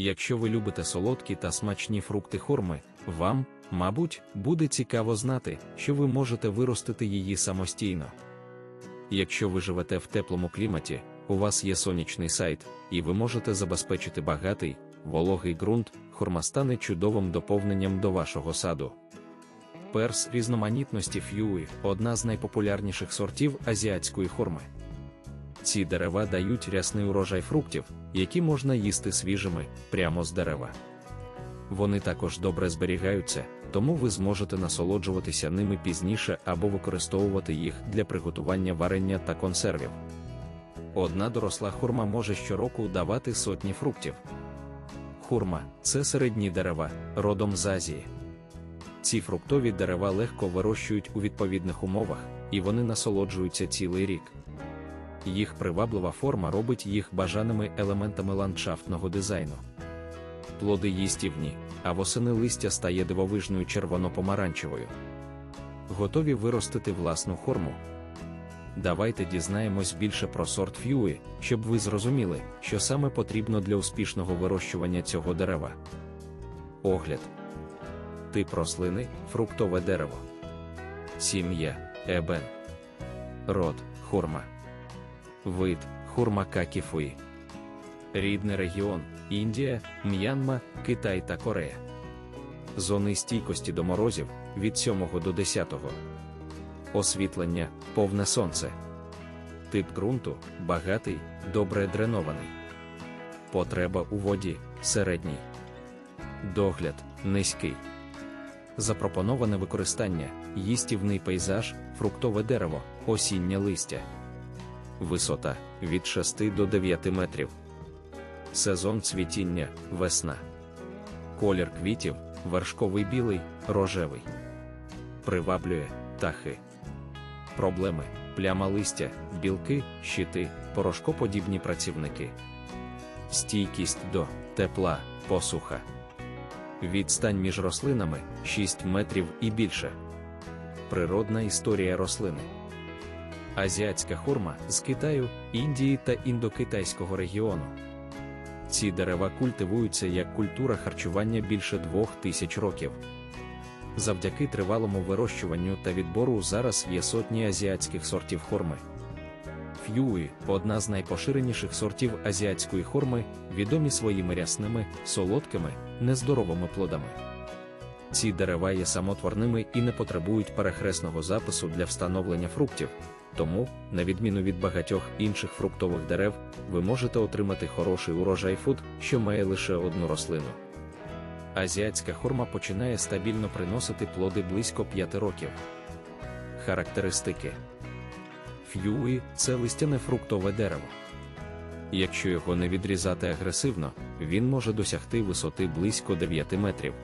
Якщо ви любите солодкі та смачні фрукти хурми, вам, мабуть, буде цікаво знати, що ви можете виростити її самостійно. Якщо ви живете в теплому кліматі, у вас є сонячний сайт, і ви можете забезпечити багатий, вологий ґрунт, хурма стане чудовим доповненням до вашого саду. Перс різноманітності ф'юї одна з найпопулярніших сортів азіатської хурми. Ці дерева дають рясний урожай фруктів, які можна їсти свіжими, прямо з дерева. Вони також добре зберігаються, тому ви зможете насолоджуватися ними пізніше або використовувати їх для приготування варення та консервів. Одна доросла хурма може щороку давати сотні фруктів. Хурма це середні дерева, родом з Азії. Ці фруктові дерева легко вирощують у відповідних умовах, і вони насолоджуються цілий рік. Їх приваблива форма робить їх бажаними елементами ландшафтного дизайну. Плоди їстівні, а восени листя стає дивовижною червоно-помаранчевою. Готові виростити власну форму. Давайте дізнаємось більше про сорт ф'юї, щоб ви зрозуміли, що саме потрібно для успішного вирощування цього дерева. Огляд. Тип рослини фруктове дерево. Сім'я ебен. Род хурма. Вид хурма какіфуї. Рідний регіон Індія, М'янма, Китай та Корея. Зони стійкості до морозів від 7 до 10. Освітлення повне сонце. Тип ґрунту багатий, добре дренований. Потреба у воді середній. Догляд низький. Запропоноване використання їстівний пейзаж, фруктове дерево, осіннє листя. Висота від 6 до 9 метрів. Сезон цвітіння весна. Колір квітів вершковий білий, рожевий. Приваблює птахи. Проблеми пляма листя, білки, щити, порошкоподібні працівники. Стійкість до тепла, посуха. Відстань між рослинами 6 метрів і більше. Природна історія рослини. Азіатська хурма з Китаю, Індії та індокитайського регіону. Ці дерева культивуються як культура харчування більше двох тисяч років. Завдяки тривалому вирощуванню та відбору зараз є сотні азіатських сортів хурми. Ф'юї одна з найпоширеніших сортів азіатської хурми, відомі своїми рясними, солодкими, нездоровими плодами. Ці дерева є самотворними і не потребують перехресного запису для встановлення фруктів, тому, на відміну від багатьох інших фруктових дерев, ви можете отримати хороший урожай фуд, що має лише одну рослину. Азіатська хурма починає стабільно приносити плоди близько 5 років. Характеристики Ф'юї це листяне фруктове дерево. Якщо його не відрізати агресивно, він може досягти висоти близько 9 метрів.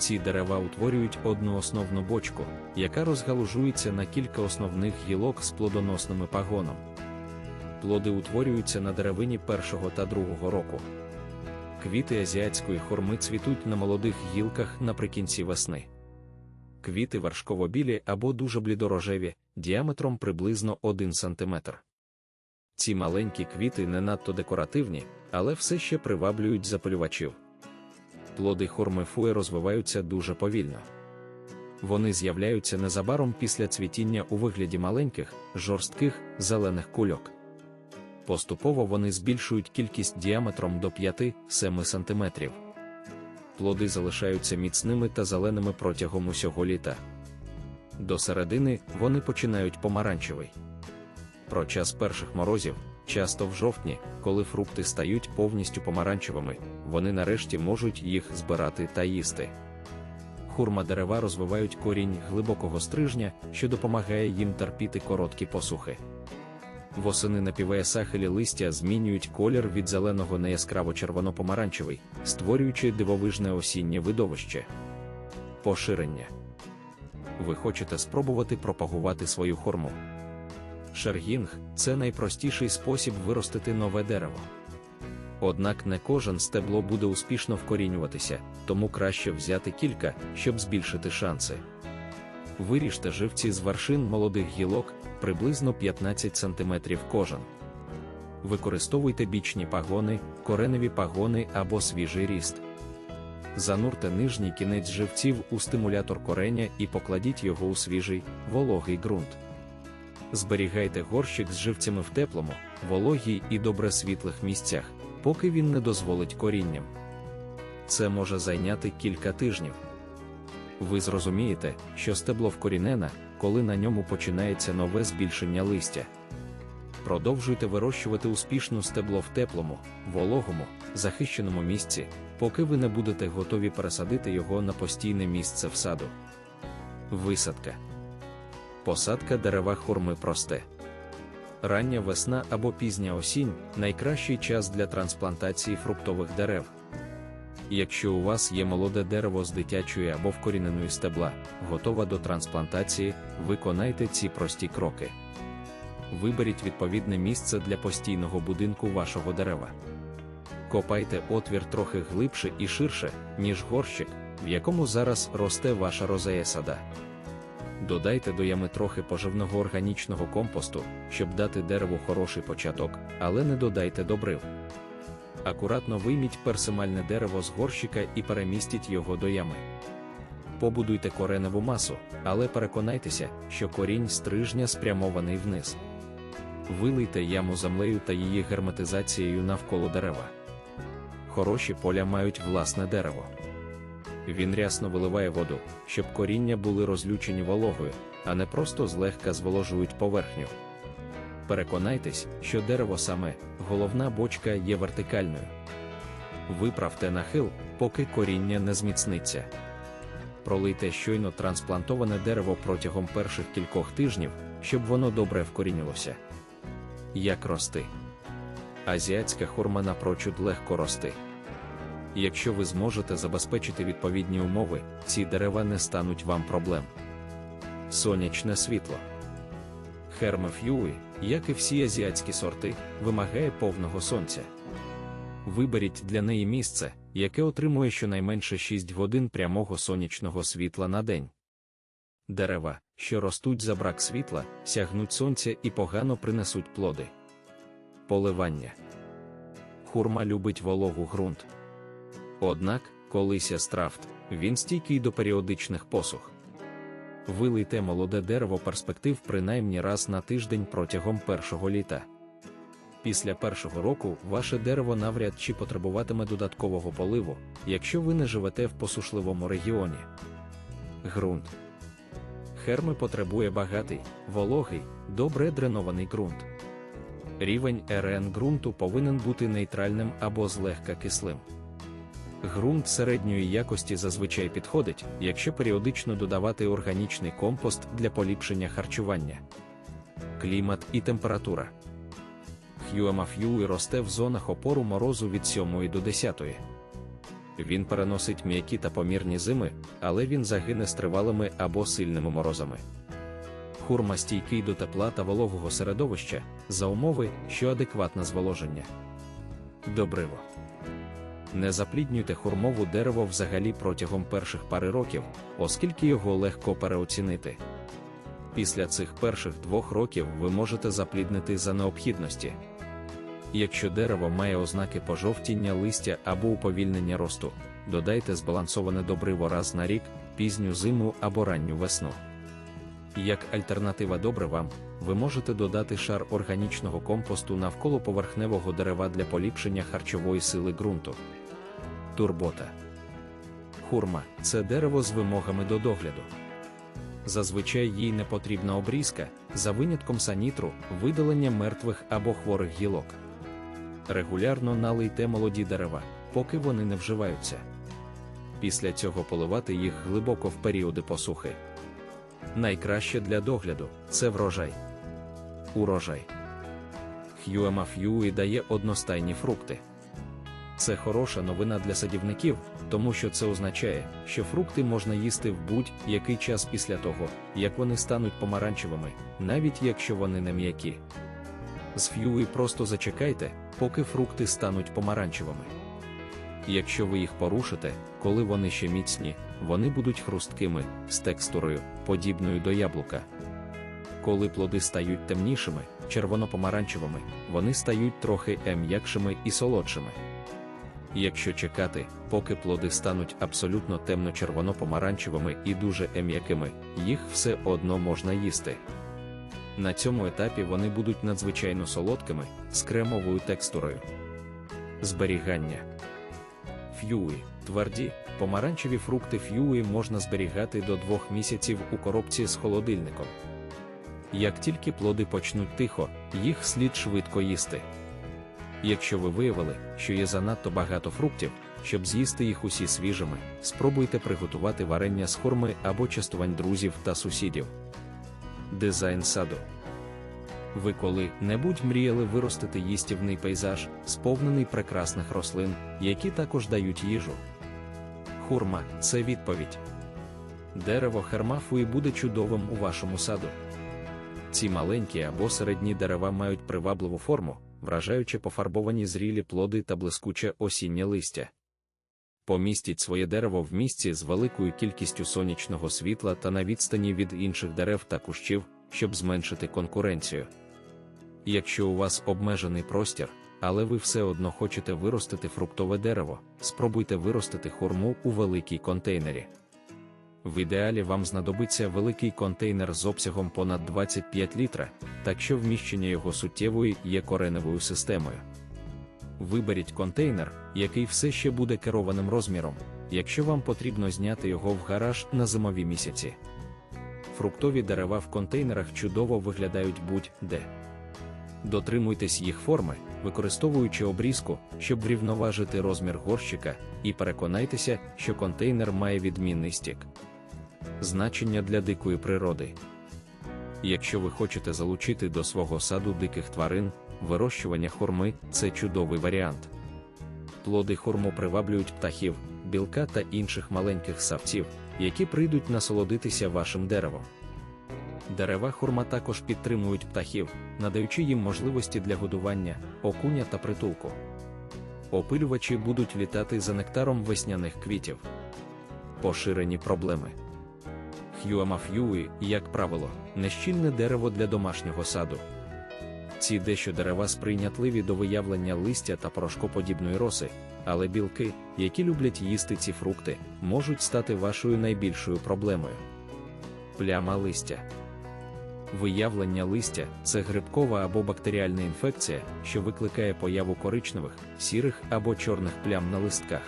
Ці дерева утворюють одну основну бочку, яка розгалужується на кілька основних гілок з плодоносними пагоном. Плоди утворюються на деревині першого та другого року. Квіти азіатської хурми цвітуть на молодих гілках наприкінці весни. Квіти вершково-білі або дуже блідорожеві, діаметром приблизно 1 см. Ці маленькі квіти не надто декоративні, але все ще приваблюють запалювачів. Плоди хурми фуе розвиваються дуже повільно. Вони з'являються незабаром після цвітіння у вигляді маленьких, жорстких, зелених кульок. Поступово вони збільшують кількість діаметром до 5-7 см. Плоди залишаються міцними та зеленими протягом усього літа. До середини вони починають помаранчевий. Про час перших морозів, часто в жовтні, коли фрукти стають повністю помаранчевими, вони нарешті можуть їх збирати та їсти. Хурма дерева розвивають корінь глибокого стрижня, що допомагає їм терпіти короткі посухи. Восени напіває сахелі листя змінюють колір від зеленого на яскраво червоно-помаранчевий, створюючи дивовижне осіннє видовище. Поширення. Ви хочете спробувати пропагувати свою хорму. Шергінг це найпростіший спосіб виростити нове дерево. Однак не кожен стебло буде успішно вкорінюватися, тому краще взяти кілька, щоб збільшити шанси. Виріжте живці з вершин молодих гілок приблизно 15 см кожен. використовуйте бічні пагони, кореневі пагони або свіжий ріст. Занурте нижній кінець живців у стимулятор кореня і покладіть його у свіжий, вологий ґрунт. Зберігайте горщик з живцями в теплому, вологій і добре світлих місцях, поки він не дозволить корінням. Це може зайняти кілька тижнів. Ви зрозумієте, що стебло вкорінене, коли на ньому починається нове збільшення листя. Продовжуйте вирощувати успішну стебло в теплому, вологому, захищеному місці, поки ви не будете готові пересадити його на постійне місце в саду. Висадка. Посадка дерева хурми просте. Рання весна або пізня осінь найкращий час для трансплантації фруктових дерев. Якщо у вас є молоде дерево з дитячої або вкоріненої стебла, готова до трансплантації, виконайте ці прості кроки. Виберіть відповідне місце для постійного будинку вашого дерева. Копайте отвір трохи глибше і ширше, ніж горщик, в якому зараз росте ваша розея сада. Додайте до ями трохи поживного органічного компосту, щоб дати дереву хороший початок, але не додайте добрив. Акуратно вийміть персимальне дерево з горщика і перемістіть його до ями. Побудуйте кореневу масу, але переконайтеся, що корінь стрижня спрямований вниз. Вилийте яму землею та її герметизацією навколо дерева. Хороші поля мають власне дерево. Він рясно виливає воду, щоб коріння були розлючені вологою, а не просто злегка зволожують поверхню. Переконайтесь, що дерево саме, головна бочка є вертикальною. Виправте нахил, поки коріння не зміцниться. Пролийте щойно трансплантоване дерево протягом перших кількох тижнів, щоб воно добре вкорінилося. Як рости? Азіатська хурма напрочуд легко рости. Якщо ви зможете забезпечити відповідні умови, ці дерева не стануть вам проблем. Сонячне світло. Херме ф'юї, як і всі азіатські сорти, вимагає повного сонця. Виберіть для неї місце, яке отримує щонайменше 6 годин прямого сонячного світла на день. Дерева, що ростуть за брак світла, сягнуть сонця і погано принесуть плоди. Поливання. Хурма любить вологу ґрунт. Однак, колися страфт, він стійкий до періодичних посух. Вилийте молоде дерево перспектив принаймні раз на тиждень протягом першого літа. Після першого року ваше дерево навряд чи потребуватиме додаткового поливу, якщо ви не живете в посушливому регіоні. Ґрунт. Херми потребує багатий, вологий, добре дренований ґрунт. Рівень РН ґрунту повинен бути нейтральним або злегка кислим. Ґрунт середньої якості зазвичай підходить, якщо періодично додавати органічний компост для поліпшення харчування. Клімат і температура. Хюемаф'юї росте в зонах опору морозу від 7 до 10. Він переносить м'які та помірні зими, але він загине з тривалими або сильними морозами. Хурма стійкий до тепла та вологого середовища за умови, що адекватне зволоження. Добриво. Не запліднюйте хурмову дерево взагалі протягом перших пари років, оскільки його легко переоцінити. Після цих перших двох років ви можете запліднити за необхідності. Якщо дерево має ознаки пожовтіння листя або уповільнення росту, додайте збалансоване добриво раз на рік, пізню зиму або ранню весну. Як альтернатива добривам, ви можете додати шар органічного компосту навколо поверхневого дерева для поліпшення харчової сили ґрунту. Турбота. Хурма це дерево з вимогами до догляду. Зазвичай їй не потрібна обрізка, за винятком санітру, видалення мертвих або хворих гілок. Регулярно налийте молоді дерева, поки вони не вживаються. Після цього поливати їх глибоко в періоди посухи. Найкраще для догляду це врожай. Урожай. Х'юема Ф'юї дає одностайні фрукти. Це хороша новина для садівників, тому що це означає, що фрукти можна їсти в будь-який час після того, як вони стануть помаранчевими, навіть якщо вони не м'які. З ф'юї просто зачекайте, поки фрукти стануть помаранчевими. Якщо ви їх порушите, коли вони ще міцні, вони будуть хрусткими, з текстурою, подібною до яблука. Коли плоди стають темнішими, червоно-помаранчевими, вони стають трохи м'якшими і солодшими. Якщо чекати, поки плоди стануть абсолютно темно-червоно-помаранчевими і дуже м'якими, їх все одно можна їсти. На цьому етапі вони будуть надзвичайно солодкими з кремовою текстурою. Зберігання ф'юї тверді, помаранчеві фрукти ф'юї можна зберігати до двох місяців у коробці з холодильником. Як тільки плоди почнуть тихо, їх слід швидко їсти. Якщо ви виявили, що є занадто багато фруктів, щоб з'їсти їх усі свіжими, спробуйте приготувати варення з хурми або частувань друзів та сусідів. Дизайн саду. Ви коли-небудь мріяли виростити їстівний пейзаж, сповнений прекрасних рослин, які також дають їжу. Хурма це відповідь. Дерево хермафуї буде чудовим у вашому саду. Ці маленькі або середні дерева мають привабливу форму, вражаючи пофарбовані зрілі плоди та блискуче осіннє листя. Помістіть своє дерево в місці з великою кількістю сонячного світла та на відстані від інших дерев та кущів, щоб зменшити конкуренцію. Якщо у вас обмежений простір, але ви все одно хочете виростити фруктове дерево, спробуйте виростити хурму у великій контейнері. В ідеалі вам знадобиться великий контейнер з обсягом понад 25 літра, так що вміщення його суттєвою є кореневою системою. Виберіть контейнер, який все ще буде керованим розміром, якщо вам потрібно зняти його в гараж на зимові місяці. Фруктові дерева в контейнерах чудово виглядають будь-де. Дотримуйтесь їх форми, використовуючи обрізку, щоб врівноважити розмір горщика, і переконайтеся, що контейнер має відмінний стік. Значення для дикої природи. Якщо ви хочете залучити до свого саду диких тварин, вирощування хурми це чудовий варіант. Плоди хурму приваблюють птахів, білка та інших маленьких савців, які прийдуть насолодитися вашим деревом. Дерева хурма також підтримують птахів, надаючи їм можливості для годування, окуня та притулку. Опилювачі будуть літати за нектаром весняних квітів. Поширені проблеми. Хюамаф'юї, як правило, нещільне дерево для домашнього саду. Ці дещо дерева сприйнятливі до виявлення листя та порошкоподібної роси, але білки, які люблять їсти ці фрукти, можуть стати вашою найбільшою проблемою. Пляма листя. Виявлення листя це грибкова або бактеріальна інфекція, що викликає появу коричневих, сірих або чорних плям на листках.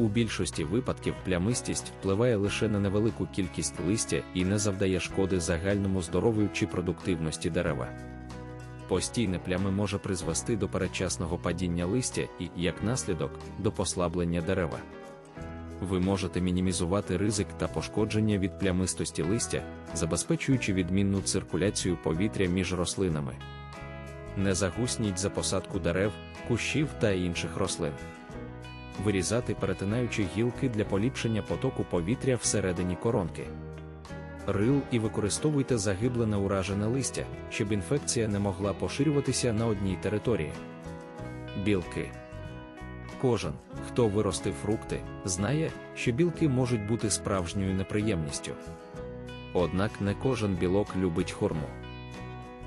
У більшості випадків плямистість впливає лише на невелику кількість листя і не завдає шкоди загальному здоров'ю чи продуктивності дерева. Постійне плями може призвести до передчасного падіння листя і, як наслідок, до послаблення дерева. Ви можете мінімізувати ризик та пошкодження від плямистості листя, забезпечуючи відмінну циркуляцію повітря між рослинами. Не загусніть за посадку дерев, кущів та інших рослин. Вирізати перетинаючи гілки для поліпшення потоку повітря всередині коронки. Рил і використовуйте загиблене уражене листя, щоб інфекція не могла поширюватися на одній території. Білки. Кожен, хто виростив фрукти, знає, що білки можуть бути справжньою неприємністю. Однак не кожен білок любить хурму.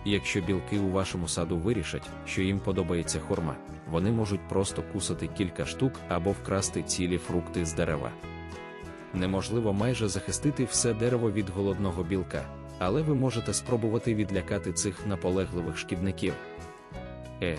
Якщо білки у вашому саду вирішать, що їм подобається хурма, вони можуть просто кусати кілька штук або вкрасти цілі фрукти з дерева. Неможливо майже захистити все дерево від голодного білка, але ви можете спробувати відлякати цих наполегливих шкідників. Е,